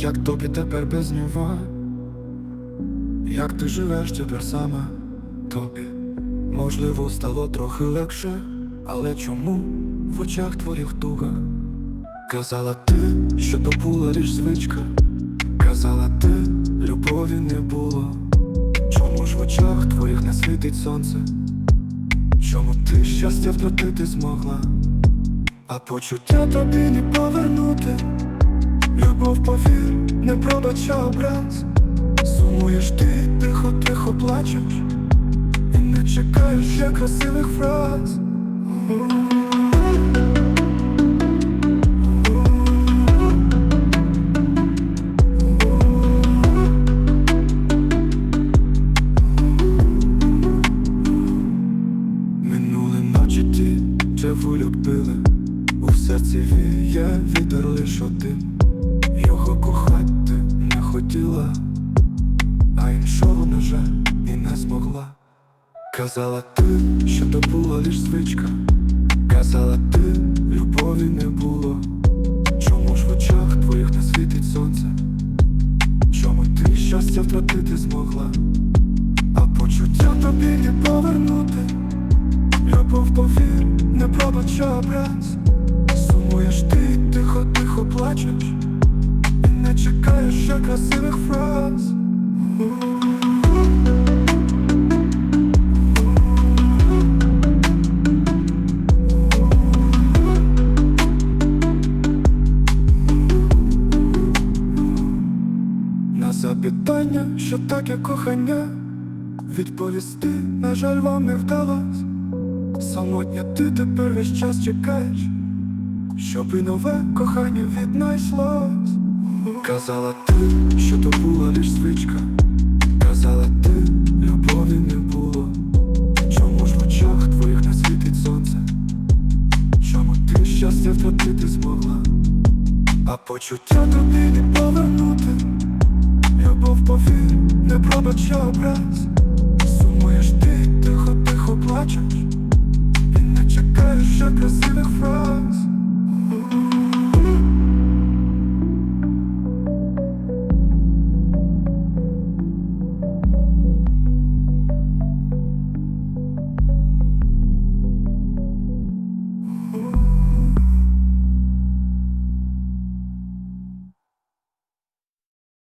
Як тобі тепер без нього? Як ти живеш тепер сама? Тобі можливо стало трохи легше, але чому в очах твоїх туга? Казала ти, що то була лиш звичка, казала ти, любові не було. Чому ж в очах твоїх не світить сонце? Чому ти щастя втратити змогла? А почуття тобі не повернути. Любов повір, не пробача образ. Сумуєш ти, тихо, тихо плачеш, і не чекаєш ще красивих фраз. Минули ночі ті, чого любили, у серці віє вітер лиш один. Його кохати не хотіла, а іншого, на жаль, і не змогла. Казала ти, що то була лиш звичка, казала ти, любові не було. Чому ж в очах твоїх не світить сонце? Чому ти щастя втратити змогла? А почуття тобі не повернути. Любов повір, не пробача образ Сумуєш ти, тихо, тихо плачеш Чекаєш ще красивих фраз На запитання, що таке кохання Відповісти, на жаль, вам не вдалось Самотня ти тепер весь час чекаєш, щоб і нове кохання віднайшлось. Казала ти, що то була лиш звичка, казала ти, любові не було. Чому ж в очах твоїх не світить сонце? Чому ти щастя втратити змогла? А почуття тобі не повернути, любов повір, не пробача образ. Сумуєш ти, тихо, тихо плачеш.